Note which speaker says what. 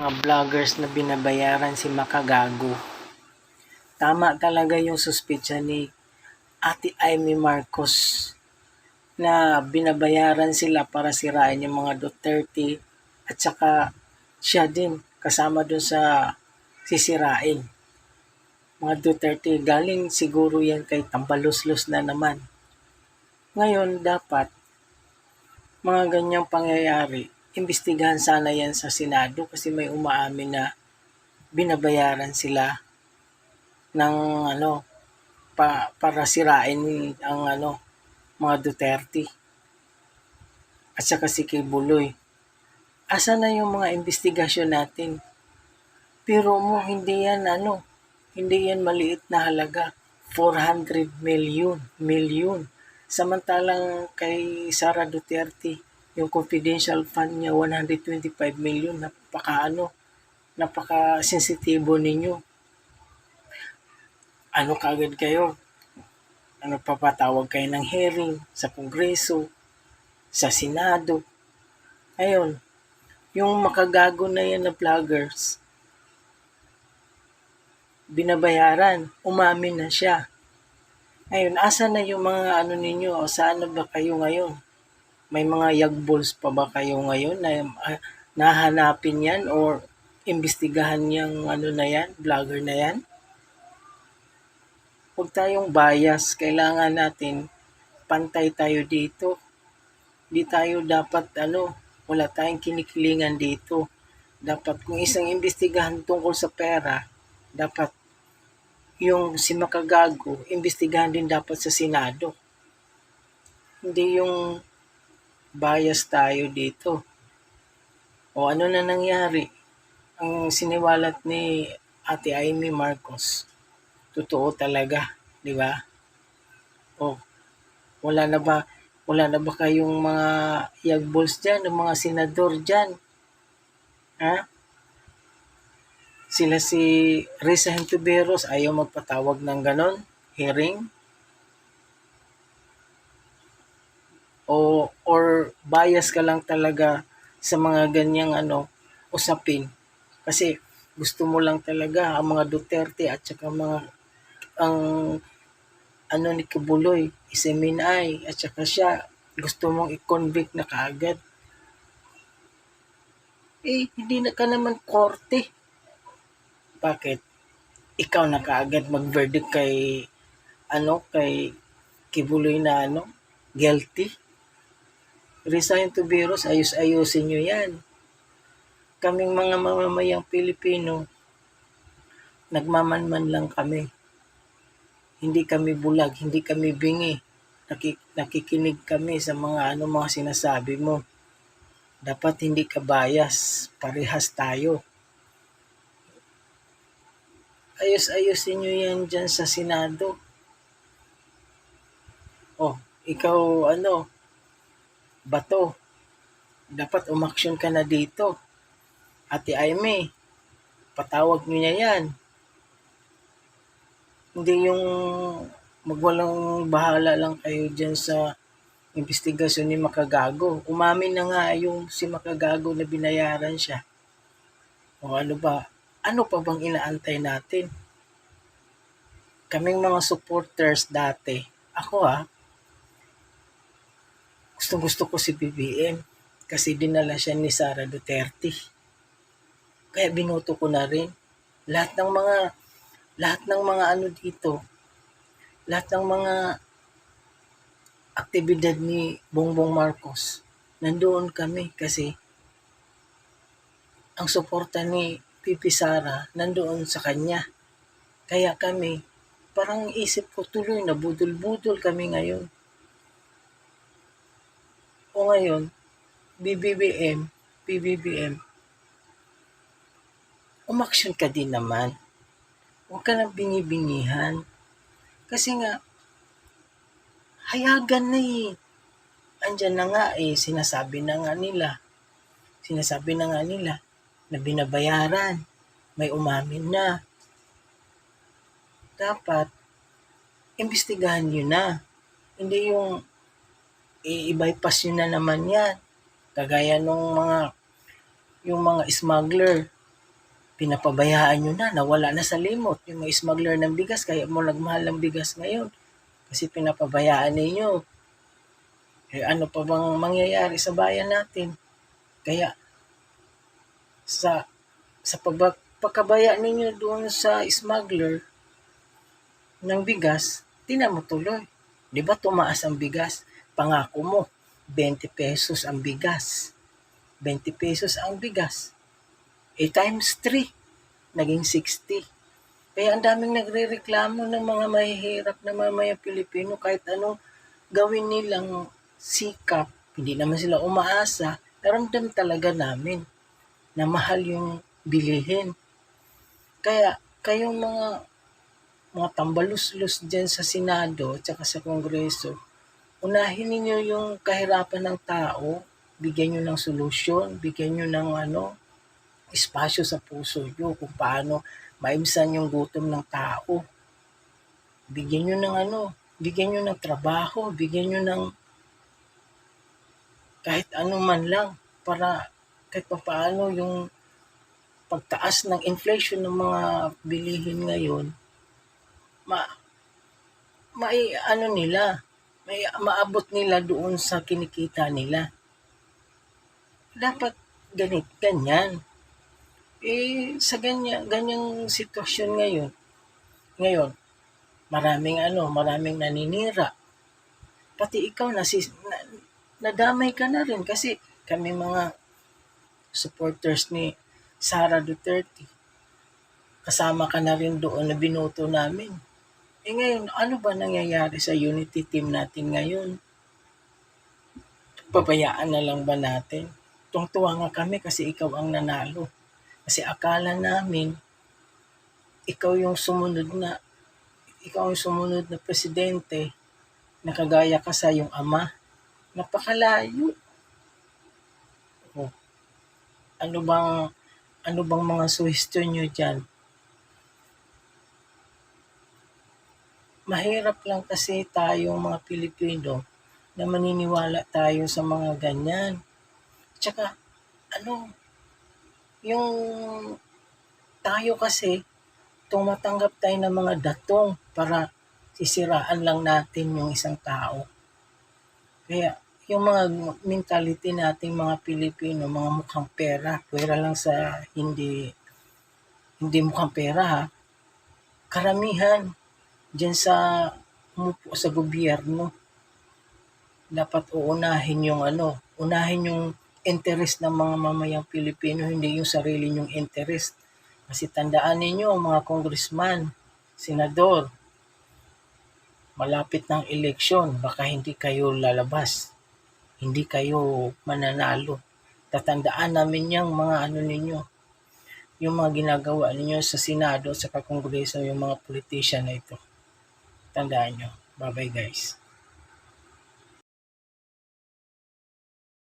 Speaker 1: mga vloggers na binabayaran si Makagago. Tama talaga yung suspitsya ni Ate Amy Marcos na binabayaran sila para sirain yung mga Duterte at saka siya din kasama dun sa sisirain. Mga Duterte, galing siguro yan kay Tambaluslos na naman. Ngayon, dapat mga ganyang pangyayari, imbestigahan sana yan sa Senado kasi may umaamin na binabayaran sila ng ano pa, para sirain ang ano mga Duterte at saka si Kibuloy. Asa na yung mga investigasyon natin? Pero mo hindi yan ano, hindi yan maliit na halaga. 400 million, million. Samantalang kay Sara Duterte, yung confidential fund niya 125 million, napaka ano, napaka sensitibo ninyo. Ano kagad kayo? Ano papatawag kayo ng hearing sa Kongreso, sa Senado. Ayun, yung makagago na yan na vloggers, binabayaran, umamin na siya. Ayun, asa na yung mga ano ninyo? O saan na ba kayo ngayon? May mga yagballs pa ba kayo ngayon na ah, nahanapin yan or imbestigahan yung ano na yan, vlogger na yan? Huwag tayong bias. Kailangan natin pantay tayo dito. Hindi tayo dapat ano, wala tayong kinikilingan dito. Dapat kung isang imbestigahan tungkol sa pera, dapat yung si Makagago, imbestigahan din dapat sa Senado. Hindi yung bias tayo dito. O ano na nangyari? Ang siniwalat ni Ate Amy Marcos, totoo talaga, di ba? O, wala na ba, wala na ba kayong mga yagballs dyan, ng mga senador dyan? Ha? Sila si Risa Hentuberos ayaw magpatawag ng ganon, hearing? O, or bias ka lang talaga sa mga ganyang ano, usapin. Kasi gusto mo lang talaga ang mga Duterte at saka mga ang ano ni Kibuloy, Iseminay, at saka siya, gusto mong i-convict na kaagad. Eh, hindi na ka naman korte. Bakit? Ikaw na kaagad mag-verdict kay, ano, kay Kibuloy na, ano, guilty. Resign to Biros, ayos-ayusin nyo yan. Kaming mga mamamayang Pilipino, nagmamanman lang kami. Hindi kami bulag, hindi kami bingi. Nakik- nakikinig kami sa mga ano mga sinasabi mo. Dapat hindi ka bias, parehas tayo. Ayos-ayusin nyo yan dyan sa Senado. Oh, ikaw ano, bato, dapat umaksyon ka na dito. Ate Aimee, patawag nyo niya yan. Hindi yung magwalang bahala lang kayo dyan sa investigasyon ni Makagago. Umamin na nga yung si Makagago na binayaran siya. O ano ba? Ano pa bang inaantay natin? Kaming mga supporters dati, ako ah, gustong gusto ko si BBM kasi dinala siya ni Sara Duterte. Kaya binoto ko na rin. Lahat ng mga lahat ng mga ano dito, lahat ng mga aktibidad ni Bongbong Marcos, nandoon kami kasi ang suporta ni Pipi Sara nandoon sa kanya. Kaya kami, parang isip ko tuloy na budol-budol kami ngayon. O ngayon, BBBM, PBBM, umaksyon ka din naman. Huwag ka nang bingi-bingihan. Kasi nga, hayagan na eh. Andyan na nga eh, sinasabi na nga nila. Sinasabi na nga nila na binabayaran. May umamin na. Dapat, imbestigahan nyo na. Hindi yung i-bypass nyo na naman yan. Kagaya nung mga yung mga smuggler pinapabayaan nyo na, nawala na sa limot. Yung mga smuggler ng bigas, kaya mo nagmahal ng bigas ngayon. Kasi pinapabayaan ninyo. Eh ano pa bang mangyayari sa bayan natin? Kaya sa sa pagba, pagkabaya ninyo doon sa smuggler ng bigas, tinan mo tuloy. Di ba tumaas ang bigas? Pangako mo, 20 pesos ang bigas. 20 pesos ang bigas. Eh times 3, naging 60. Kaya ang daming nagre-reklamo ng mga mahihirap na mamaya Pilipino kahit anong gawin nilang sikap, hindi naman sila umaasa, naramdam talaga namin na mahal yung bilihin. Kaya kayong mga mga tambalus-lus dyan sa Senado at sa Kongreso, unahin ninyo yung kahirapan ng tao, bigyan nyo ng solusyon, bigyan nyo ng ano, espasyo sa puso nyo kung paano maibsan yung gutom ng tao. Bigyan nyo ng ano, bigyan nyo ng trabaho, bigyan nyo ng kahit ano man lang para kahit pa paano yung pagtaas ng inflation ng mga bilihin ngayon, ma, mai ano nila, may maabot nila doon sa kinikita nila. Dapat ganit, ganyan. Eh, sa ganyan, ganyang sitwasyon ngayon, ngayon, maraming ano, maraming naninira. Pati ikaw, nasis, na, nadamay ka na rin kasi kami mga supporters ni Sara Duterte. Kasama ka na rin doon na binoto namin. Eh ngayon, ano ba nangyayari sa unity team natin ngayon? Pabayaan na lang ba natin? Tungtuwa nga kami kasi ikaw ang nanalo. Kasi akala namin, ikaw yung sumunod na, ikaw yung sumunod na presidente, nakagaya ka sa yung ama. Napakalayo. Oh. Ano bang, ano bang mga suhestyon nyo dyan? Mahirap lang kasi tayong mga Pilipino na maniniwala tayo sa mga ganyan. Tsaka, ano, yung tayo kasi, tumatanggap tayo ng mga datong para sisiraan lang natin yung isang tao. Kaya, yung mga mentality nating mga Pilipino, mga mukhang pera, pera lang sa hindi hindi mukhang pera ha. Karamihan dyan sa umupo sa gobyerno, dapat uunahin yung ano, unahin yung interest ng mga mamayang Pilipino, hindi yung sarili nyong interest. Kasi tandaan ninyo, mga congressman, senador, malapit ng eleksyon, baka hindi kayo lalabas. Hindi kayo mananalo. Tatandaan namin yung mga ano ninyo, yung mga ginagawa ninyo sa Senado, sa Kongreso, yung mga politician na ito. Tandaan nyo. Bye-bye guys.